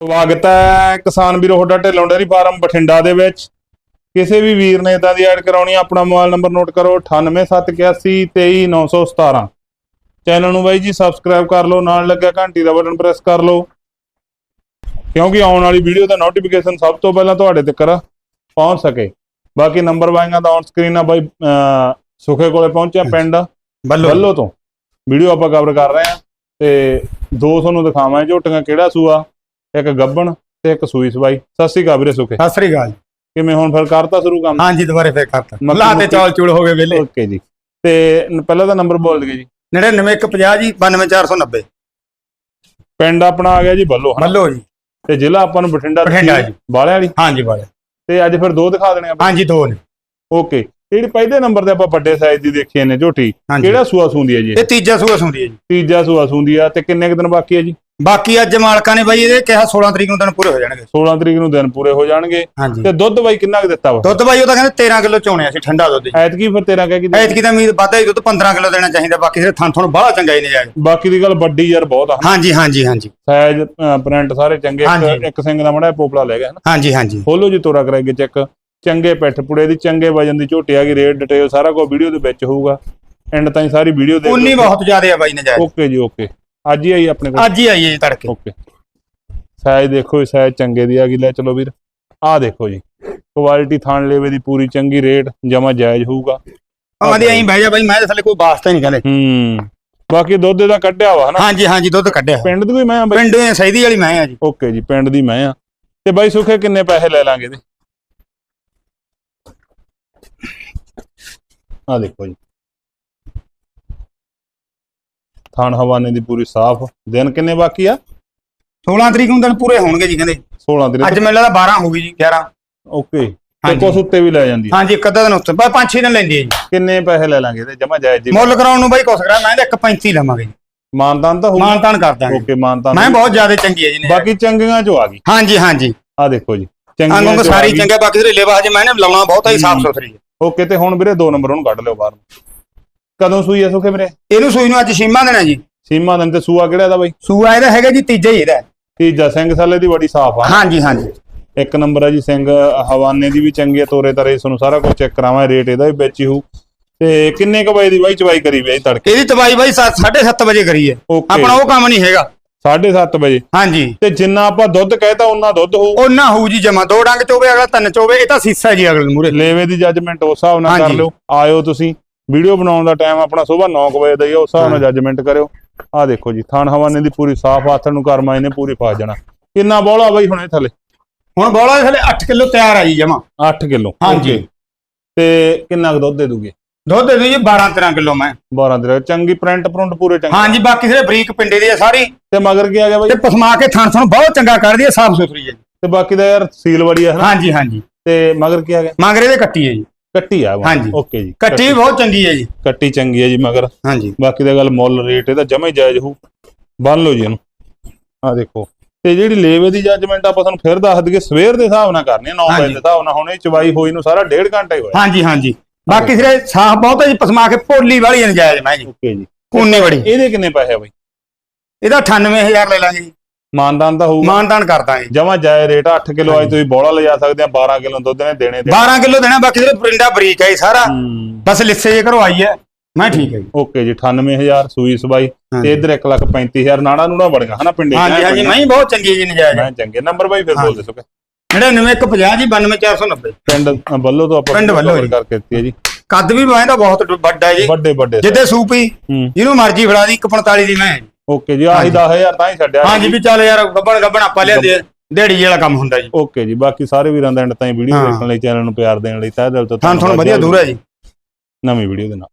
ਸਵਾਗਤ ਹੈ ਕਿਸਾਨ ਵੀਰੋ ਤੁਹਾਡਾ ਢਿੱਲੋਂ ਡੇਅਰੀ ਫਾਰਮ ਬਠਿੰਡਾ ਦੇ ਵਿੱਚ। ਕਿਸੇ ਵੀ ਵੀਰ ਨੇ ਇਦਾਂ ਦੀ ਐਡ ਕਰਾਉਣੀ ਆ, ਆਪਣਾ ਮੋਬਾਈਲ ਨੰਬਰ ਨੋਟ ਕਰੋ 9871823917 ਚੈਨਲ ਨੂੰ ਬਾਈ ਜੀ ਸਬਸਕ੍ਰਾਈਬ ਕਰ ਲਓ ਨਾਲ ਲੱਗਿਆ ਘੰਟੀ ਦਾ ਬਟਨ ਪ੍ਰੈਸ ਕਰ ਲਓ। ਕਿਉਂਕਿ ਆਉਣ ਵਾਲੀ ਵੀਡੀਓ ਦਾ ਨੋਟੀਫਿਕੇਸ਼ਨ ਸਭ ਤੋਂ ਪਹਿਲਾਂ ਤੁਹਾਡੇ ਤੱਕ ਪਹੁੰਚ ਸਕੇ। ਬਾਕੀ ਨੰਬਰ ਵਾਈਆਂ ਦਾ ਔਨ ਸਕਰੀਨ ਆ ਬਾਈ ਸੁਖੇ ਕੋਲੇ ਪਹੁੰਚਿਆ ਪਿੰਡ ਬੱਲੋ ਤੋਂ। ਵੀਡੀਓ ਆਪਾਂ ਕਵਰ ਕਰ ਰਹੇ ਹਾਂ ਤੇ ਦੋ ਤੁਹਾਨੂੰ ਦਿਖਾਵਾਂ ਝੋਟੀਆਂ ਕਿਹੜਾ ਸੂਆ। ਇੱਕ ਗੱਬਣ ਤੇ ਇੱਕ ਸੂਈ ਸਵਾਈ। ਸਤਿ ਸ਼੍ਰੀ ਅਕਾਲ ਵੀਰੇ ਸੁਖੇ। ਸਤਿ ਸ੍ਰੀ ਅਕਾਲ। ਕਿਵੇਂ ਹੁਣ ਫਿਰ ਕਰਤਾ ਸ਼ੁਰੂ ਕੰਮ? ਹਾਂਜੀ ਦੁਬਾਰੇ ਫੇਰ ਕਰਤਾ। ਮੱਕੀ- ਲਾ ਤੇ ਚੌਲ ਚੂਲ ਹੋ ਗਏ ਵੇਲੇ ਓਕੇ ਜੀ। ਤੇ ਪਹਿਲਾਂ ਦਾ ਨੰਬਰ ਬੋਲ ਦਈਏ ਜੀ। 99150 ਜੀ 92490 ਪਿੰਡ ਆਪਣਾ ਆ ਗਿਆ ਜੀ ਬੱਲੋ ਬੱਲੋ ਜੀ। ਤੇ ਜ਼ਿਲ੍ਹਾ ਆਪਾਂ ਨੂੰ ਬਠਿੰਡਾ ਬਠਿੰਡਾ ਜੀ। ਬਾਲਿਆਂ ਵਾਲੀ। ਹਾਂਜੀ ਬਾਲੇ ਤੇ ਅੱਜ ਫਿਰ ਦੋ ਦਿਖਾ ਦੇਣੇ ਆਪਾਂ। ਹਾਂਜੀ ਦੋ ਨੇ। ਓਕੇ। ਜਿਹੜੀ ਪਹਿਲੇ ਨੰਬਰ ਤੇ ਆਪਾਂ ਵੱਡੇ ਸਾਈਜ਼ ਦੀ ਦੇਖੀ ਨੇ ਝੋਟੀ ਹਾਂਜੀ। ਕਿਹੜਾ ਸੂਆ ਸੂੰਦੀ ਹੈ ਜੀ? ਇਹ ਤੀਜਾ ਸੂਆ ਹੁੰਦੀ ਹੈ ਜੀ। ਤੀਜਾ ਸੂਆ ਸੂੰਦੀ ਆ ਤੇ ਕਿੰਨੇ ਕੁ ਦਿਨ ਬਾਕੀ ਹੈ ਜੀ? ਬਾਕੀ ਅੱਜ ਮਾਲਕਾਂ ਨੇ ਬਾਈ ਇਹਦੇ ਕਿਹਾ 16 ਤਰੀਕ ਨੂੰ ਦਿਨ ਪੂਰੇ ਹੋ ਜਾਣਗੇ। 16 ਤਰੀਕ ਨੂੰ ਦਿਨ ਪੂਰੇ ਹੋ ਜਾਣਗੇ। ਹਾਂਜੀ। ਤੇ ਦੁੱਧ ਬਾਈ ਕਿੰਨਾ ਕੁ ਦਿੱਤਾ ਵਾ? ਦੁੱਧ ਬਾਈ ਉਹ ਤਾਂ ਕਹਿੰਦੇ 13 ਕਿਲੋ ਚੋਣਿਆ ਸੀ ਠੰਡਾ ਦੁੱਧ ਜੀ। ਐਤਕੀ ਫਿਰ ਤੇਰਾ ਕਹਿ ਕੀ ਐਤਕੀ ਤਾਂ ਉਮੀਦ ਵਾਧਾ ਹੀ ਦੁੱਧ 15 ਕਿਲੋ ਦੇਣਾ ਚਾਹੀਦਾ ਬਾਕੀ ਸਿਰ ਥਾਂ ਤੁਹਾਨੂੰ ਬੜਾ ਚੰਗਾ ਹੀ ਨਜਾਇਜ਼ ਬਾਕੀ ਦੀ ਗੱਲ ਵੱਡੀ ਯਾਰ ਬਹੁਤ ਆ। ਹਾਂਜੀ ਹਾਂਜੀ ਹਾਂਜੀ। ਸਾਈਜ਼ ਪ੍ਰਿੰਟ ਸਾਰੇ ਚੰਗੇ। ਇੱਕ- ਹਾਂਜੀ। ਇੱਕ ਸਿੰਘ ਦਾ ਮੜਾ ਪੋਪਲਾ ਲੈ ਗਿਆ ਹਾਂਜੀ ਹਾਂਜੀ। ਖੋਲੋ ਜੀ ਤੋਰਾ ਕਰਾਈਏ ਚੈੱਕ। ਚੰਗੇ ਪਿੱਠ ਪੁੜੇ ਦੀ ਚੰਗੇ ਵਜਨ ਦੀ ਝੋਟੀ ਆ ਗਈ ਰੇਟ ਡਿਟੇਲ ਸਾਰਾ ਕੁਝ ਵੀਡੀਓ ਦੇ ਵਿੱਚ ਹੋਊਗਾ। ਐਂਡ ਤਾਈਂ ਸਾਰੀ ਵੀਡੀਓ ਦੇਖ ਉਨੀ ਬਹੁਤ ਜ਼ਿਆਦਾ ਆ ਬਾਈ ਨਜਾਇਜ਼। ਓਕੇ ਜੀ ਓਕੇ ਅੱਜ ਹੀ ਆਈ ਆਪਣੇ ਕੋਲ। ਅੱਜ ਹੀ ਆਈ ਹੈ ਜੀ ਤੜਕੇ। ਓਕੇ ਸਾਈਜ਼ ਦੇਖੋ ਸਾਈਜ਼ ਚੰਗੇ ਦੀ ਆ ਗਈ। ਲੈ ਚਲੋ ਵੀਰ ਆਹ ਦੇਖੋ ਜੀ। ਕੁਆਲਿਟੀ ਥਾਣ ਲੇਵੇ ਦੀ ਪੂਰੀ ਚੰਗੀ ਰੇਟ ਜਮਾ ਜਾਇਜ਼ ਹੋਊਗਾ। ਭਾਵੇਂ ਦੀ ਐਂ ਬਹਿ ਜਾ ਬਾਈ ਮੈਂ ਤਾਂ ਥੱਲੇ ਕੋਈ ਵਾਸਤਾ ਹੀ ਨਹੀਂ ਕਹਿੰਦੇ। ਹੂੰ। ਬਾਕੀ ਦੁੱਧ ਦਾ ਕੱਢਿਆ ਵਾ ਹਨਾ? ਹਾਂਜੀ ਹਾਂਜੀ ਦੁੱਧ ਕੱਢਿਆ। ਪਿੰਡ ਦੀ ਮੈਂ ਬਾਈ? ਪਿੰਡ ਦੇ ਸੈਦੀ ਵਾਲੀ ਮੈਂ ਆ ਜੀ। ਓਕੇ ਜੀ ਪਿੰਡ ਦੀ ਮੈਂ ਆ। ਤੇ ਬਾਈ ਸੁਖੇ ਕਿੰਨੇ ਪੈਸੇ ਲੈ ਲਾਂਗੇ ਇਹਦੇ? ਆ ਦੇਖੋ ਜੀ। ਥਾਣ ਹਵਾਨੇ ਦੀ ਪੂਰੀ ਸਾਫ਼। ਦਿਨ ਕਿੰਨੇ ਬਾਕੀ ਆ? 16 ਤਰੀਕ ਨੂੰ ਦਿਨ ਪੂਰੇ ਹੋਣਗੇ ਜੀ ਕਹਿੰਦੇ। 16 ਦਿਨ ਅੱਜ ਮੈਨੂੰ ਲੱਗਦਾ 12 ਹੋ ਗਈ ਜੀ 11 ਓਕੇ। ਤੇ। ਕੁਛ ਉੱਤੇ ਵੀ ਲੈ ਜਾਂਦੀ। ਹਾਂਜੀ ਇੱਕ ਅੱਧਾ ਦਿਨ ਉੱਤੇ। ਪੰਜ ਛੇ ਦਿਨ ਲੈਂਦੀ ਹੈ ਜੀ। ਕਿੰਨੇ ਪੈਸੇ ਲੈ ਲਾਂਗੇ ਇਹਦੇ? ਜਮਾ ਜਾਇਜ਼ ਜੀ ਮੁੱਲ ਕਰਾਉਣ ਨੂੰ ਬਾਈ ਕੁਛ ਕਰਾ ਮੈਂ ਤਾਂ 1.35 ਲਵਾਂਗੇ ਜੀ। ਮਾਨਤਾਨ ਤਾਂ ਹੋਊ ਮਾਨਤਾਨ ਕਰ ਦਾਂਗੇ। ਓਕੇ ਮਾਨਤਾਨ ਮੈਂ ਬਹੁਤ ਜ਼ਿਆਦਾ ਚੰਗੀ ਹੈ ਜੀ ਨੇ। ਬਾਕੀ ਚੰਗੀਆਂ ਚੋਂ ਆ ਗਈ। ਹਾਂਜੀ ਹਾਂਜੀ। ਆ ਦੇਖੋ ਜੀ। ਅੰਗੋਂ ਚੋਂ ਆ ਸਾਰੀ। ਚੰਗਾ ਬਾਕੀ ਲੇਵਾ ਹਜੇ ਮੈਂ ਲਾਉਣਾ ਬਹੁਤ ਹੀ ਸਾਫ਼। ਸੁਥਰੀ ਹੈ ਓਕੇ ਤੇ ਹੁਣ ਵੀਰੇ ਦੋ ਨੰਬਰ ਉਹਨੂੰ ਕੱਢ ਲਿਓ ਬਾਹਰ। ਕਦੋਂ ਸੂਈ ਆ ਸੁਖੇ ਵੀਰੇ? ਇਹਨੂੰ ਸੂਈ ਨੂੰ ਅੱਜ ਛੇਵਾਂ ਦੇਣਾ ਜੀ। ਸੀਮਾ ਦਿਨ ਤੇ ਸੂਆ ਕਿਹੜਾ ਦਾ ਬਾਈ? ਸੂਆ ਇਹਦਾ ਹੈਗਾ ਜੀ ਤੀਜਾ ਹੀ ਇਹਦਾ। ਤੀਜਾ ਸਿੰਘ ਸਾਲੇ ਦੀ ਬੜੀ ਸਾਫ਼ ਆ ਹਾਂਜੀ ਹਾਂਜੀ। ਇੱਕ ਨੰਬਰ ਆ ਜੀ ਸਿੰਘ ਹਵਾਨੇ ਦੀ ਵੀ ਚੰਗੀ ਆ ਤੋਰੇ ਤਰੇ ਤੁਹਾਨੂੰ ਸਾਰਾ ਕੁਝ ਚੈੱਕ ਕਰਾਵਾਂ ਰੇਟ ਇਹਦਾ ਵੀ ਵਿੱਚ ਹੀ ਤੇ ਕਿੰਨੇ ਕ ਵਜੇ ਦੀ ਬਾਈ ਚਵਾਈ ਕਰੀ ਵੀ ਤੜਕੇ? ਇਹਦੀ ਤਬਾਈ ਬਾਈ 7:30 ਵਜੇ ਕਰੀ ਹੈ। ਆਪਣਾ ਉਹ ਕੰਮ ਨਹੀਂ ਹੈਗਾ। 7:30 ਵਜੇ। ਹਾਂਜੀ। ਤੇ ਜਿੰਨਾ ਆਪਾਂ ਦੁੱਧ ਕਹਿਤਾ ਉਹਨਾਂ ਦੁੱਧ ਹੋਊ। ਉਹ ਨਾ ਹੋਊ ਜੀ ਜਮਾ ਦੋ ਡੰਗ ਚੋਵੇ ਅਗਲਾ ਤਿੰਨ ਚੋਵੇ ਇਹ ਤਾਂ ਸੀਸਾ ਜੀ ਅਗਲੇ ਮੂਰੇ ਲੇਵੇ ਦੀ ਜੱਜਮੈਂਟ ਉਸ ਹਿਸਾਬ ਨਾਲ ਕਰ। ਲਿਓ। ਆਇਓ ਤੁਸੀਂ। ਵੀਡੀਓ ਬਣਾਉਣ ਦਾ ਟਾਈਮ ਆਪਣਾ ਸਵੇਰ 9 ਵਜੇ ਦਾ ਹੀ ਉਸ ਹਿਸਾਬ ਨਾਲ ਜੱਜਮੈਂਟ ਕਰਿਓ। ਆ ਦੇਖੋ ਜੀ ਥਾਣ ਹਵਾਨੇ ਦੀ ਪੂਰੀ ਸਾਫ਼ ਹੱਥ ਨੂੰ ਕਰਮਾ ਇਹਨੇ ਪੂਰੀ ਪਾ ਜਾਣਾ। ਕਿੰਨਾ ਬੋਲਾ ਬਾਈ ਹੁਣੇ ਥੱਲੇ? ਹੁਣ ਬੋਲਾ ਥਲੇ 8 ਕਿਲੋ ਤਿਆਰ ਆ ਜੀ ਜਮਾ। 8 ਕਿਲੋ ਹਾਂਜੀ। ਤੇ ਕਿੰਨਾ ਕੁ ਦੁੱਧ ਦੇ ਦੂਗੇ? ਦੁੱਧ ਦੇ ਦਿਓ ਜੀ 12 13 ਕਿਲੋ ਮੈਂ। 12 ਦੇ ਚੰਗੀ ਪ੍ਰਿੰਟ ਪ੍ਰਿੰਟ ਪੂਰੇ ਚੰਗੇ। ਹਾਂਜੀ ਬਾਕੀ ਸਾਰੇ ਬਰੀਕ ਪਿੰਡੇ ਦੀ ਆ ਸਾਰੀ। ਤੇ ਮਗਰ ਕੀ ਆ ਗਿਆ ਬਾਈ? ਤੇ ਪਸਮਾ ਕੇ ਥਣ ਥਣ ਬਹੁਤ ਚੰਗਾ ਕਰਦੀ ਹੈ ਸਾਫ਼ ਸੁਥਰੀ ਹੈ। ਤੇ ਬਾਕੀ ਦਾ ਯਾਰ ਸੀਲ ਬੜੀ ਆ ਹਨਾ? ਹਾਂਜੀ ਹਾਂਜੀ। ਤੇ ਮਗਰ ਕੀ ਆ ਗਿਆ? ਮੰਗਰੇ ਦੇ ਕੱਟੀ ਹੈ ਜੀ। ਕੱਟੀ ਆ ਹਾਂਜੀ। ਓਕੇ ਜੀ। ਕੱਟੀ ਵੀ ਬਹੁਤ ਚੰਗੀ ਹੈ ਜੀ। ਕੱਟੀ ਚੰਗੀ ਹੈ ਜੀ ਮਗਰ। ਹਾਂਜੀ। ਬਾਕੀ ਦਾ ਗੱਲ ਮੁੱਲ ਰੇਟ ਇਹਦਾ ਜਮਾ ਹੀ ਜਾਇਜ਼ ਹੋਊ। ਬੰਨ ਲਓ ਜੀ ਇਹਨੂੰ। ਆ ਦੇਖੋ। ਤੇ ਜਿਹੜੀ ਲੇਵੇ ਦੀ ਜੱਜਮੈਂਟ ਆਪਾਂ ਤੁਹਾਨੂੰ ਫਿਰ ਦੱਸ ਦਈਏ ਸਵੇਰ ਦੇ ਹਿਸਾਬ ਨਾਲ ਕਰਨੀ ਹੈ 9 ਵਜੇ ਹਾਂਜੀ। ਦੇ ਹਿਸਾਬ ਨਾਲ। ਹੁਣ ਇਹ ਚਵਾਈ ਹੋਈ ਨੂੰ ਸਾਰਾ ਡੇਢ ਘੰਟਾ ਹੀ ਹੋਇਆ। ਹਾਂਜੀ ਹਾਂਜੀ। ਬਾਕੀ ਸਾਰੇ ਸਾਫ਼ ਬਹੁਤ ਹੈ ਜੀ ਪਸਮਾ ਕੇ ਭੋਲੀ ਵਾਲੀ ਨਜਾਇਜ਼ ਮੈਂ ਜੀ। ਓਕੇ ਜੀ। ਕੋਨੇ ਬੜੀ ਇਹਦੇ ਕਿੰਨੇ ਪੈਸੇ ਆ ਬਾਈ? ਇਹਦਾ 98000 ਲੈ ਲਾਂਗੇ ਜੀ। ਮਾਨਦਾਨ ਤਾਂ ਹੋਊਗਾ। ਮਾਨਦਾਨ ਕਰ ਦਾਂਗੇ ਜਮਾ ਜਾਇਜ਼ ਰੇਟ 8 ਕਿਲੋ ਅੱਜ ਤੁਸੀਂ ਬੋਲਾ ਲਿਜਾ ਸਕਦੇ ਆ 12 ਕਿਲੋ ਦੁੱਧ ਨੇ ਦੇਣੇ ਦੇ 12 ਕਿਲੋ ਦੇਣਾ ਬਾਕੀ ਸਾਰੇ ਪਰਿੰਡਾ ਬਰੀਕ ਹੈ ਜੀ ਸਾਰਾ। ਬਸ ਲਿੱਸੇ ਜੇ ਘਰੋਂ ਆਈ ਹੈ ਮੈਂ ਠੀਕ ਹੈ ਜੀ। ਓਕੇ ਜੀ 98000 ਸੂਈ ਸਬਾਈ ਤੇ। ਇਧਰ 135000 ਨਾੜਾ ਨੂੜਾ ਬੜੀਆਂ ਹਨਾ ਪਿੰਡੇ ਹਾਂਜੀ ਹਾਂਜੀ ਮੈਂ ਬਹੁਤ ਚੰਗੀ ਹੈ ਜੀ ਨਜਾਇਜ਼। ਮੈਂ ਚੰਗੇ। ਨੰਬਰ ਬਾਈ ਫਿਰ ਬੋਲ ਦੱਸੋ 99150 ਜੀ 92490 ਪਿੰਡ ਅ, ਵੱਲੋਂ ਤੋਂ ਆਪਾਂ ਪਿੰਡ ਵੱਲੋਂ cover ਜੀ। ਕਰਕੇ ਦਿੱਤੀ ਹੈ ਜੀ। ਕੱਦ ਵੀ ਮੈਂ ਤਾਂ ਬਹੁਤ ਵੱਡਾ ਹੈ ਜੀ। ਵੱਡੇ ਵੱਡੇ ਜਿੱਦੇ ਸੂਪੀ ਹੂੰ। ਜਿਹਨੂੰ ਮਰਜ਼ੀ ਫੜਾ ਦੀ 145 ਦੀ ਮੈਂ। ਓਕੇ ਜੀ ਆਹੀ 10000 ਤਾਂ ਹੀ ਛੱਡਿਆ। ਹਾਂਜੀ ਵੀ ਚੱਲ ਯਾਰ ਗੱਬਣ ਗੱਬਣ ਆਪਾਂ ਲਿਆਂਦੇ ਦਿਹਾੜੀ ਵਾਲਾ ਕੰਮ ਹੁੰਦਾ ਜੀ। ਓਕੇ ਜੀ ਬਾਕੀ ਸਾਰੇ ਵੀਰਾਂ ਦਾ ਐਂਡ ਤਾਈਂ ਵੀਡੀਓ ਹਾਂ। ਦੇਖਣ ਲਈ ਚੈਨਲ ਨੂੰ ਪਿਆਰ ਦੇਣ ਲਈ ਤਹਿ ਦਿਲ ਤੋਂ ਤੁਹਾਨੂੰ ਤੁਹਾਨੂੰ ਵਧੀਆ ਦੂਰ ਹੈ ਜੀ। ਨਵੀਂ ਵੀਡੀਓ ਦੇ ਨਾਲ।